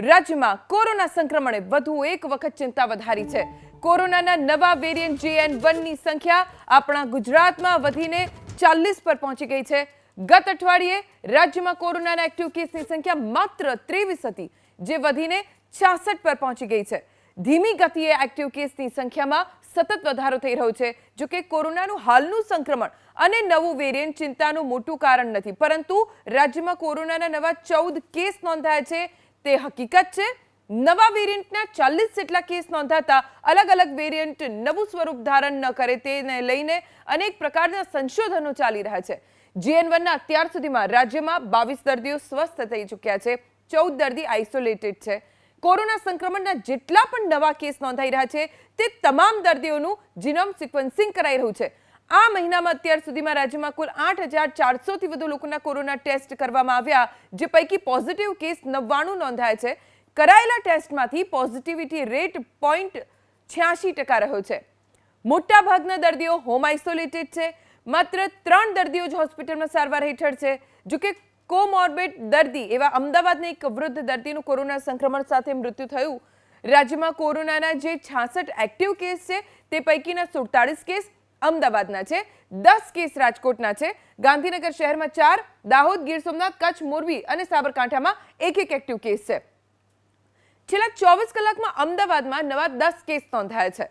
રાજ્યમાં કોરોના સંક્રમણે વધુ એક વખત ચિંતા વધારી છે. કોરોનાના નવા વેરિયન્ટ જેએન વનની સંખ્યા આપણા ગુજરાતમાં વધીને ચાલીસ પર પહોંચી ગઈ છે. ગત અઠવાડિયે રાજ્યમાં કોરોનાના એક્ટિવ કેસની સંખ્યા માત્ર ત્રેવીસ હતી, જે વધીને છાસઠ પર પહોંચી ગઈ છે. ધીમી ગતિએ એક્ટિવ કેસની સંખ્યામાં સતત વધારો થઈ રહ્યો છે, જો કે કોરોનાનું હાલનું સંક્રમણ અને નવું વેરિયન્ટ ચિંતાનું મોટું કારણ નથી. પરંતુ રાજ્યમાં કોરોનાના નવા ચૌદ કેસ નોંધાયા છે તે હકીકત છે, નવા વેરિયન્ટના ચાલીસ જેટલા કેસ નોંધાતા અલગ અલગ વેરિયન્ટ નવું સ્વરૂપ ધારણ ન કરે તેને લઈને અનેક પ્રકારના સંશોધનો ચાલી રહ્યા છે. જીએન વનના અત્યાર સુધીમાં રાજ્યમાં બાવીસ દર્દીઓ સ્વસ્થ થઈ ચૂક્યા છે, ચૌદ દર્દી આઇસોલેટેડ છે. કોરોના સંક્રમણના જેટલા પણ નવા કેસ નોંધાઈ રહ્યા છે, તે તમામ દર્દીઓનું જીનોમ સિક્વન્સિંગ કરાઈ રહ્યું છે. આ મહિનામાં અત્યાર સુધીમાં રાજ્યમાં કુલ આઠ હજાર ચારસોથી વધુ લોકોના કોરોના ટેસ્ટ કરવામાં આવ્યા, જે પૈકી પોઝિટિવ કેસ નવ્વાણું નોંધાયા છે. કરાયેલા ટેસ્ટમાંથી પોઝિટિવિટી રેટ પોઈન્ટ છ્યાસી ટકા રહ્યો છે. મોટા ભાગના દર્દીઓ હોમ આઇસોલેટેડ છે. માત્ર ત્રણ દર્દીઓ જ હોસ્પિટલમાં સારવાર હેઠળ છે. જો કે કોમોર્બિડ દર્દી એવા અમદાવાદના એક વૃદ્ધ દર્દીનું કોરોના સંક્રમણ સાથે મૃત્યુ થયું. રાજ્યમાં કોરોનાના જે છાસઠ એક્ટિવ કેસ છે, તે પૈકીના સુડતાળીસ કેસ અમદાવાદના છે, દસ કેસ રાજકોટના છે. ગાંધીનગર શહેરમાં ચાર, દાહોદ, ગીર સોમનાથ, કચ્છ, મોરબી અને સાબરકાંઠામાં એક એક એક્ટિવ કેસ છે. છેલ્લા ચોવીસ કલાકમાં અમદાવાદમાં નવા દસ કેસ નોંધાયા છે.